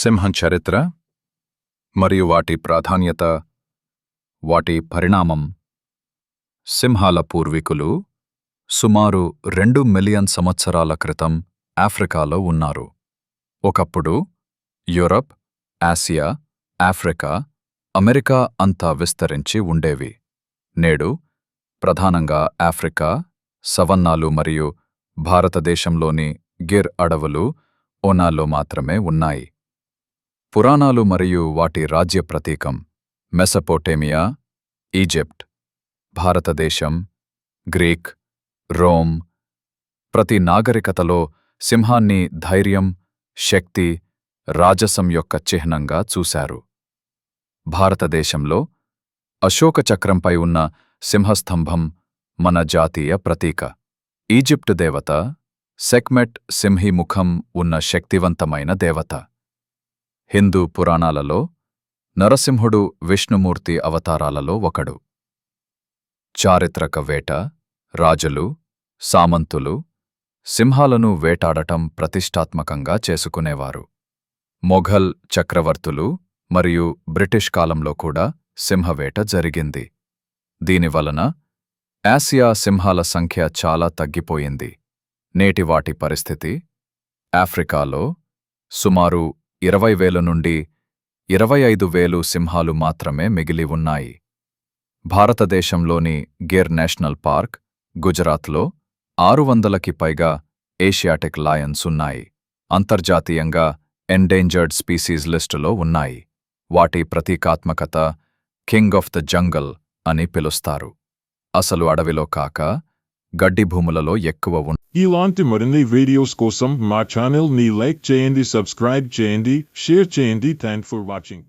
సింహం చరిత్ర మరియు వాటి ప్రాధాన్యత వాటి పరిణామం సింహాల పూర్వీకులు సుమారు రెండు మిలియన్ సంవత్సరాల క్రితం ఆఫ్రికాలో ఉన్నారు. ఒకప్పుడు యూరప్ ఆసియా ఆఫ్రికా అమెరికా అంతా విస్తరించి ఉండేవి. నేడు ప్రధానంగా ఆఫ్రికా సవన్నాలు మరియు భారతదేశంలోని గిర్ అడవులు ఓనాల్లో మాత్రమే ఉన్నాయి. పురాణాలు మరియు వాటి రాజ్య ప్రతీకం. Mesopotamia Egypt. భారతదేశం గ్రీక్ రోమ్. ప్రతి నాగరికతలో సింహాన్ని ధైర్యం శక్తి రాజసం యొక్క చిహ్నంగా చూశారు. భారతదేశంలో అశోక చక్రంపై ఉన్న సింహస్తంభం మన జాతీయ ప్రతీక. ఈజిప్ట్ దేవత సెక్మెట్ సింహిముఖం ఉన్న శక్తివంతమైన దేవత. హిందూ పురాణాలలో నరసింహుడు విష్ణుమూర్తి అవతారాలలో ఒకడు. చారిత్రక వేట రాజులు సామంతులు సింహాలను వేటాడటం ప్రతిష్టాత్మకంగా చేసుకునేవారు. మొఘల్ చక్రవర్తులు మరియు బ్రిటిష్ కాలంలో కూడా సింహవేట జరిగింది. దీనివలన ఆసియా సింహాల సంఖ్య చాలా తగ్గిపోయింది. నేటివాటి పరిస్థితి ఆఫ్రికాలో సుమారు ఇరవై వేల నుండి ఇరవై ఐదు వేలు సింహాలు మాత్రమే మిగిలి ఉన్నాయి. భారతదేశంలోని గిర్ నేషనల్ పార్క్ గుజరాత్లో ఆరు వందలకి పైగా ఏషియాటిక్ లయన్స్ ఉన్నాయి. అంతర్జాతీయంగా ఎండేంజర్డ్ స్పీసీస్ లిస్టులో ఉన్నాయి. వాటి ప్రతీకాత్మకత కింగ్ ఆఫ్ ద జంగల్ అని పిలుస్తారు. అసలు అడవిలో కాక గడ్డి భూములలో ఎక్కువ ఉన్. ఇలాంటి మరిన్ని వీడియోస్ కోసం మా ఛానల్ని లైక్ చేయండి సబ్స్క్రైబ్ చేయండి షేర్ చేయండి. Thank for watching